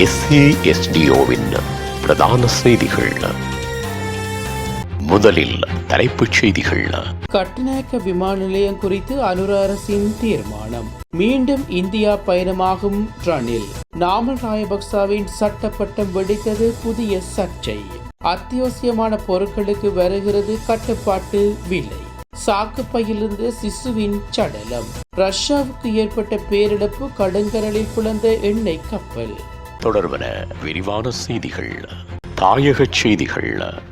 எஸ்ஏஎஸ்டிஓவின் பிரதான செய்திகள். முதலில் தலைப்புச் செய்திகள். கட்டுநாயக்க விமான நிலையம் குறித்து அனுர அரசின் தீர்மானம். மீண்டும் இந்தியா பயணமாகும் ரணில். நாமல் ராயபக்சாவின் சட்டப்பட்டம் வெடித்தது புதிய சர்ச்சை. அத்தியாவசியமான பொருட்களுக்கு வருகிறது கட்டுப்பாட்டு விலை. சாக்குப்பையிலிருந்து சிசுவின் சடலம். ரஷ்யாவுக்கு ஏற்பட்ட பேரிழப்பு கடுங்கரலில் புலந்த எண்ணெய் கப்பல். தொடர்பன விரிவான செய்திகள். தாயகச் செய்திகள்.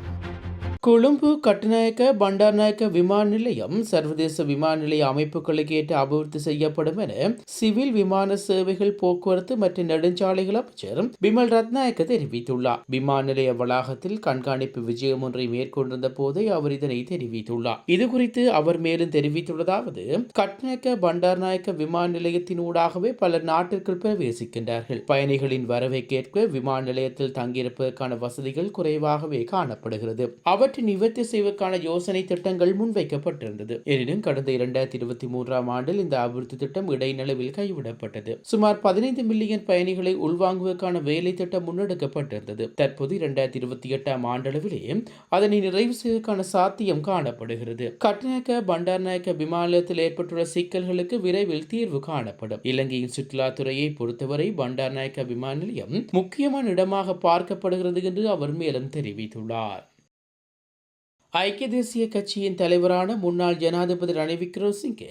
கொழும்பு கட்டுநாயக்க பண்டார்நாயக்க விமான நிலையம் சர்வதேச விமான நிலைய அமைப்புகளுக்கு ஏற்ற அபிவிருத்தி செய்யப்படும் என சிவில் விமான சேவைகள் போக்குவரத்து மற்றும் நெடுஞ்சாலைகள் அமைச்சர் பிமல் ரத்நாயக்க தெரிவித்துள்ளார். விமான நிலைய வளாகத்தில் கண்காணிப்பு விஜயம் ஒன்றை மேற்கொண்டிருந்த போதே அவர் இதனை தெரிவித்துள்ளார். இது குறித்து அவர் மேலும் தெரிவித்துள்ளதாவது கட்நாயக்க பண்டார்நாயக்க விமான நிலையத்தின் ஊடாகவே பலர் நாட்டிற்குள் பிரவேசிக்கின்றார்கள். பயணிகளின் வரவைக்கேற்ப விமான நிலையத்தில் தங்கியிருப்பதற்கான வசதிகள் குறைவாகவே காணப்படுகிறது. அவர் அவற்றை நிவர்த்தி செய்வதற்கான யோசனை திட்டங்கள் முன்வைக்கப்பட்டிருந்தது. எனினும் கடந்த இரண்டாயிரத்தி இருபத்தி மூன்றாம் ஆண்டில் இந்த அபிவிருத்தி திட்டம் இடைநிலவில் கைவிடப்பட்டது. சுமார் பதினைந்து மில்லியன் பயணிகளை உள்வாங்குவதற்கான வேலை திட்டம் முன்னெடுக்கப்பட்டிருந்தது. தற்போது இரண்டாயிரத்தி இருபத்தி எட்டாம் ஆண்டளவிலேயே அதனை நிறைவு செய்வதற்கான சாத்தியம் காணப்படுகிறது. கட்நாயக்க பண்டார்நாயக்க விமான விமானத்தில் ஏற்பட்டுள்ள சிக்கல்களுக்கு விரைவில் தீர்வு காணப்படும். இலங்கையின் சுற்றுலாத்துறையை பொறுத்தவரை பண்டார்நாயக்க விமான நிலையம் முக்கியமான இடமாக பார்க்கப்படுகிறது என்று அவர் மேலும் தெரிவித்துள்ளார். ஐக்கிய தேசிய கட்சியின் தலைவரான முன்னாள் ஜனாதிபதி ரணில் விக்ரமசிங்கே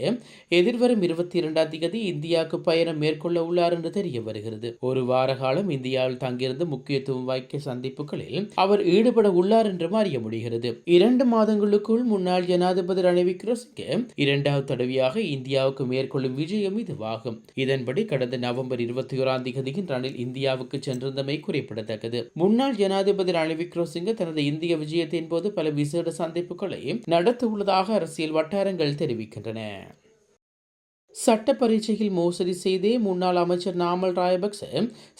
எதிர்வரும் இருபத்தி இரண்டாம் தேதி இந்தியாவுக்கு பயணம் மேற்கொள்ள உள்ளார் என்று தெரிய வருகிறது. ஒரு வார காலம் இந்தியாவில் தங்கியிருந்து முக்கியத்துவம் வாய்க்க சந்திப்புகளில் அவர் ஈடுபட உள்ளார் என்றும் அறிய முடிகிறது. இரண்டு மாதங்களுக்குள் முன்னாள் ஜனாதிபதி ரணில் விக்ரமசிங்கே இரண்டாவது தடவையாக இந்தியாவுக்கு மேற்கொள்ளும் விஜயம் இதுவாகும். இதன்படி கடந்த நவம்பர் இருபத்தி ஓராம் தேதியின் ரணில் இந்தியாவுக்கு சென்றிருந்தமை குறிப்பிடத்தக்கது. முன்னாள் ஜனாதிபதி ரணில் விக்ரமசிங்கே தனது இந்திய விஜயத்தின் போது பல விசேட சந்திப்புகளை நடத்தவுள்ளதாக அரசியல் வட்டாரங்கள் தெரிவிக்கின்றன. சட்ட பரீட்சையில் மோசடி செய்தே முன்னாள் அமைச்சர் நாமல் ராயபக்ச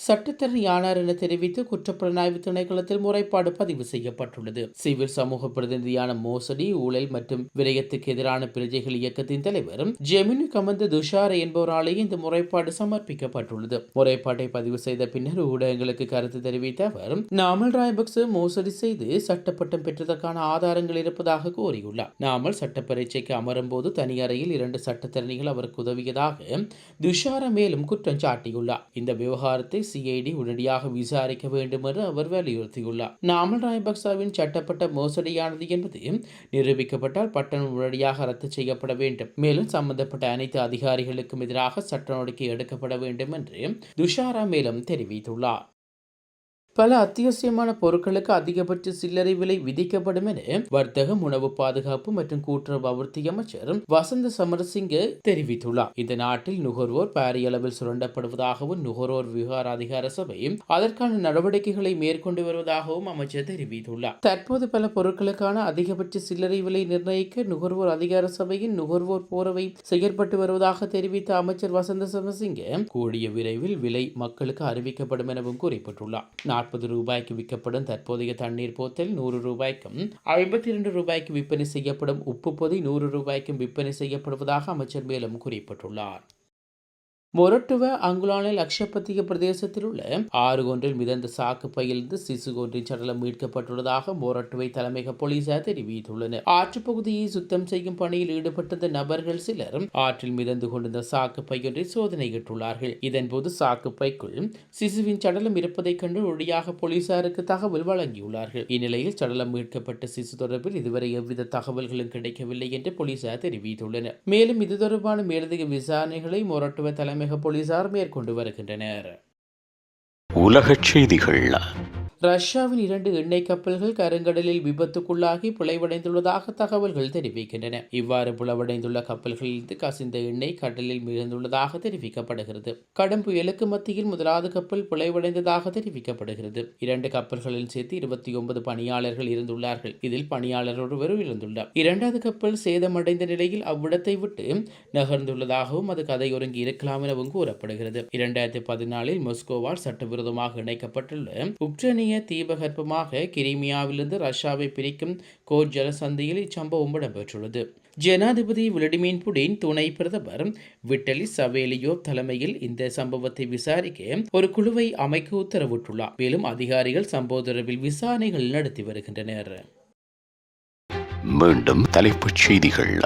சட்டத்தரணி என தெரிவித்து குற்றப்புலனாய்வு திணைக்களத்தில் முறைப்பாடு பதிவு செய்யப்பட்டுள்ளது. சிவில் சமூக பிரதிநிதியான மோசடி ஊழல் மற்றும் விரயத்துக்கு எதிரான பிரஜைகள் இயக்கத்தின் தலைவர் ஜெமினி கமந்து துஷார் என்பவராலேயே இந்த முறைப்பாடு சமர்ப்பிக்கப்பட்டுள்ளது. முறைப்பாட்டை பதிவு செய்த பின்னர் ஊடகங்களுக்கு கருத்து தெரிவித்த அவர் நாமல் ராயபக்ச மோசடி செய்து சட்டப்பட்டம் பெற்றதற்கான ஆதாரங்கள் இருப்பதாக கூறியுள்ளார். நாமல் சட்ட பரீட்சைக்கு அமரும் போது தனியறையில் இரண்டு சட்டத்திறனிகள் அவருக்கு உதவியதாக துஷார மேலும் குற்றம் சாட்டியுள்ளார். இந்த விவகாரத்தை சிஐடி உடனடியாக விசாரிக்க வேண்டும் என்று அவர் வலியுறுத்தியுள்ளார். நாமல் ராயபக்சாவின் சட்டப்பட்ட மோசடியானது என்பது நிரூபிக்கப்பட்டால் பட்டணம் உடனடியாக ரத்து செய்யப்பட வேண்டும். மேலும் சம்பந்தப்பட்ட அனைத்து அதிகாரிகளுக்கும் எதிராக சட்ட நடவடிக்கை எடுக்கப்பட வேண்டும் என்று துஷாரா மேலும் தெரிவித்துள்ளார். பல அத்தியாவசியமான பொருட்களுக்கு அதிகபட்ச சில்லறை விலை விதிக்கப்படும் என வர்த்தகம் உணவு பாதுகாப்பு மற்றும் கூட்டுறவு அபிவிருத்தி அமைச்சர் வசந்த சமரசிங்க தெரிவித்துள்ளார். இந்த நாட்டில் நுகர்வோர் பாரிய அளவில் சுரண்டப்படுவதாகவும் நுகர்வோர் விவகார அதிகார சபை அதற்கான நடவடிக்கைகளை மேற்கொண்டு வருவதாகவும் அமைச்சர் தெரிவித்துள்ளார். தற்போது பல பொருட்களுக்கான அதிகபட்ச சில்லறை விலை நிர்ணயிக்க நுகர்வோர் அதிகார சபையின் நுகர்வோர் போரவை செயற்பட்டு வருவதாக தெரிவித்த அமைச்சர் வசந்த சமரசிங்க கூடிய விரைவில் விலை மக்களுக்கு அறிவிக்கப்படும் எனவும் குறிப்பிட்டுள்ளார். நாற்பது ரூபாய்க்கு விற்கப்படும் தற்போதைய தண்ணீர் போத்தல் நூறு ரூபாய்க்கும் ஐம்பத்தி இரண்டு ரூபாய்க்கு விற்பனை செய்யப்படும் உப்பு பொதி நூறு ரூபாய்க்கும் விற்பனை செய்யப்படுவதாக அமைச்சர் மேலும் குறிப்பிட்டுள்ளார். மொரட்டுவ அங்குலான லட்சப்பத்திய பிரதேசத்தில் உள்ள ஆறு ஒன்றில் மிதந்த சாக்கு பயிலிருந்து சிசு ஒன்றின் சடலம் மீட்கப்பட்டுள்ளதாக மொரட்டுவை தலைமையக போலீசார் தெரிவித்துள்ளனர். ஆற்று பகுதியை சுத்தம் செய்யும் பணியில் ஈடுபட்டிருந்த நபர்கள் சிலர் ஆற்றில் மிதந்து கொண்டிருந்த சாக்கு பையொன்றை சோதனையிட்டுள்ளார்கள். இதன்போது சாக்கு பைக்குள் சிசுவின் சடலம் இருப்பதைக் கண்டு ஒழியாக போலீசாருக்கு தகவல் வழங்கியுள்ளார்கள். இந்நிலையில் சடலம் மீட்கப்பட்ட சிசு தொடர்பில் இதுவரை எவ்வித தகவல்களும் கிடைக்கவில்லை என்று போலீசார் தெரிவித்துள்ளனர். மேலும் இது தொடர்பான மேலதிக விசாரணைகளை மொரட்டுவ தலைமை தலைமையக போலீசார் மேற்கொண்டு வருகின்றனர். உலகச் செய்திகள் ரஷ்யாவின் இரண்டு எண்ணெய் கப்பல்கள் கருங்கடலில் விபத்துக்குள்ளாகி புலைவடைந்துள்ளதாக தகவல்கள் தெரிவிக்கின்றன. இவ்வாறு புலவடைந்துள்ள கப்பல்களிலிருந்து கசிந்த எண்ணெய் கடலில் மிதந்துள்ளதாக தெரிவிக்கப்படுகிறது. கடும் புயலுக்கு மத்தியில் முதலாவது கப்பல் புலைவடைந்ததாக தெரிவிக்கப்படுகிறது. இரண்டு கப்பல்களில் சேர்த்து இருபத்தி ஒன்பது பணியாளர்கள் இருந்துள்ளார்கள். இதில் பணியாளர் ஒருவர் இறந்துள்ளார் இரண்டாவது கப்பல் சேதமடைந்த நிலையில் அவ்விடத்தை விட்டு நகர்ந்துள்ளதாகவும் அது கதையொருங்கி இருக்கலாம் எனவும் கூறப்படுகிறது. இரண்டாயிரத்தி பதினாலில் மொஸ்கோவால் சட்டவிரோதமாக இணைக்கப்பட்டுள்ள உக்ரைனிய தீபகற்பமாக கிரிமியாவிலிருந்து ரஷ்யாவை பிரிக்கும் கோட் ஜலசந்தியில் இச்சம்பவம் இடம்பெற்றுள்ளது. ஜனாதிபதி விளடிமின் புடின் துணை பிரதமர் விட்டலி சவேலியோ தலைமையில் இந்த சம்பவத்தை விசாரிக்க ஒரு குழுவை அமைக்க உத்தரவிட்டுள்ளார். மேலும் அதிகாரிகள் சம்பவ விசாரணைகள் நடத்தி வருகின்றனர். மீண்டும் தலைப்புச் செய்திகள்.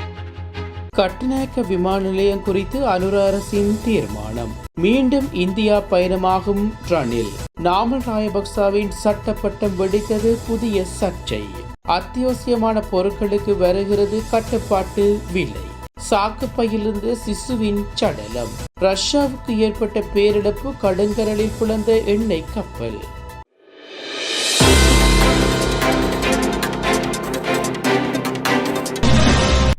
கட்டுநாயக்க விமான நிலையம் குறித்து அனுர அரசின் தீர்மானம். மீண்டும் இந்தியா பயணமாகும் ரணில். நாமல் ராயபக்சாவின் சட்டப்பட்டம் வெடித்தது புதிய சர்ச்சை. அத்தியாவசியமான பொருட்களுக்கு வருகிறது கட்டுப்பாட்டு விலை. சாக்குப்பையிலிருந்து சிசுவின் சடலம். ரஷ்யாவுக்கு ஏற்பட்ட பேரிழப்பு கடுங்கரலில் புலந்த எண்ணெய் கப்பல்.